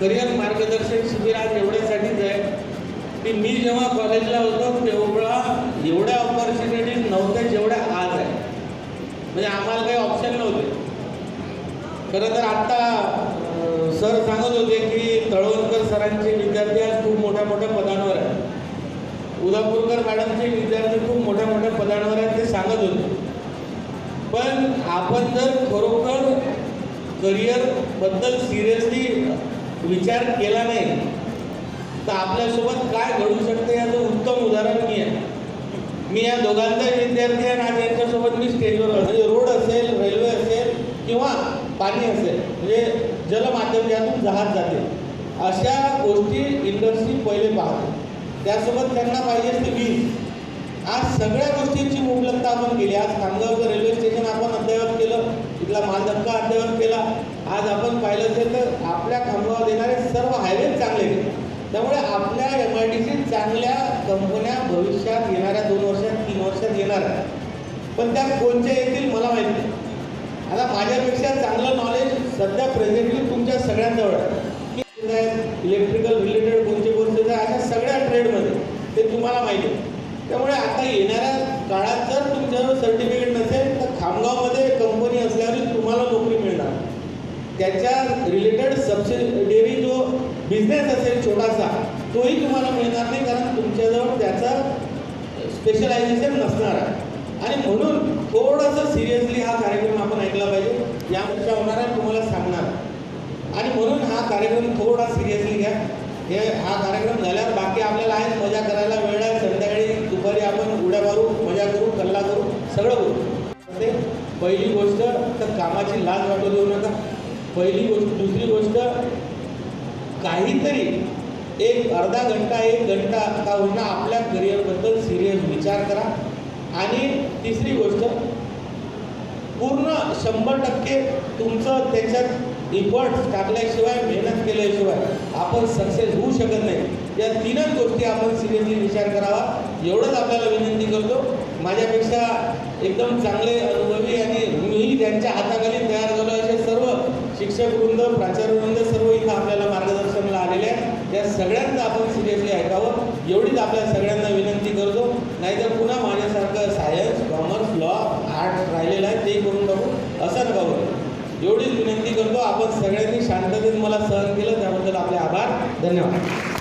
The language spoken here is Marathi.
करिअर मार्गदर्शक शिबिर आज एवढ्यासाठीच आहे की मी जेव्हा कॉलेजला होतो तेवढा एवढ्या ऑपॉर्च्युनिटी नव्हत्या जेवढ्या आज आहे म्हणजे आम्हाला काही ऑप्शन नव्हते. खरं तर आत्ता सर सांगत होते की तळवणकर सरांचे विद्यार्थी आज खूप मोठ्या मोठ्या पदांवर आहेत. उदापूरकर मॅडमचे विद्यार्थी खूप मोठ्या मोठ्या पदांवर आहेत ते सांगत होते. पण आपण जर खरोखर करिअरबद्दल सिरियसली विचार केला नाही तर आपल्यासोबत काय घडू शकते याचं उत्तम उदाहरण मी आहे. मी या दोघांचा विद्यार्थी आहे आणि यांच्यासोबत मी स्टेजवर म्हणजे रोड असेल रेल्वे असेल किंवा पाणी असेल म्हणजे जलमाध्यम यातून जहाज जाते. अशा गोष्टी इंडस्ट्री पहिले पाहते. त्यासोबत त्यांना पाहिजे असते वीज. आज सगळ्या गोष्टींची उपलब्धता आपण केली. आज खामगावचं रेल्वे स्टेशन आपण अद्ययावत केलं. आपला मालधक्का अद्ययावत केला. आज आपण पाहिलं असेल तर आपल्या खामगावात येणारे सर्व हायवेज चांगले केले त्यामुळे आपल्या एम आय डी सी चांगल्या कंपन्या भविष्यात येणाऱ्या दोन वर्षात तीन वर्षात येणार आहेत. पण त्या कोणत्या येतील मला माहिती नाही. आता माझ्यापेक्षा चांगलं नॉलेज सध्या प्रेझेंटली तुमच्या सगळ्यांजवळ आहे. इलेक्ट्रिकल रिलेटेड कोणते कोणते अशा सगळ्या ट्रेडमध्ये ते तुम्हाला माहिती आहे. त्यामुळे आता येणाऱ्या काळात जर तुमच्याजवळ सर्टिफिकेट नसेल तर खामगावमध्ये तुम्हाला नोकरी मिळणार. त्याच्या रिलेटेड सबसिडेरी जो बिझनेस असेल छोटासा तोही तुम्हाला मिळणार नाही कारण तुमच्याजवळ त्याचा स्पेशलायझेशन नसणार आहे. आणि म्हणून थोडंसं सिरियसली हा कार्यक्रम आपण ऐकला पाहिजे. यापेक्षा होणार आहे तुम्हाला सांगणार आणि म्हणून हा कार्यक्रम थोडा सिरियसली घ्या. हे हा कार्यक्रम झाल्यावर बाकी आपल्याला आहेच मजा करायला वेळ आहे. संध्याकाळी दुपारी आपण उड्या मारू मजा करू कल्ला करू सगळं करू. ते पहिली गोष्ट कामाची लाज वाटू देऊ नका. पहिली गोष्ट दुसरी गोष्ट काहीतरी एक अर्धा घंटा एक घंटा का होईना आपल्या करिअरबद्दल सिरियस विचार करा. आणि तिसरी गोष्ट पूर्ण शंभर टक्के तुमचं त्याच्यात इफर्ट्स टाकल्याशिवाय मेहनत केल्याशिवाय आपण सक्सेस होऊ शकत नाही. या तीनच गोष्टी आपण सिरियसली विचार करावा. एवढंच आपल्याला विनंती करतो. माझ्यापेक्षा एकदम चांगले अनुभवी आणि त्यांच्या हाताखाली तयार झालो असे सर्व शिक्षक वृंद प्राचार्यवृंद सर्व इथं आपल्याला मार्गदर्शनाला आलेले आहेत. या सगळ्यांना आपण सिरियसली ऐकावं. एवढीच आपल्या सगळ्यांना विनंती करतो. नाहीतर पुन्हा माझ्यासारखं सायन्स कॉमर्स लॉ आर्ट राहिलेलं आहे ते करून टाकू असं नका एवढीच विनंती करतो. आपण सगळ्यांनी शांततेत मला सहन केलं. त्याबद्दल आपले आभार. धन्यवाद.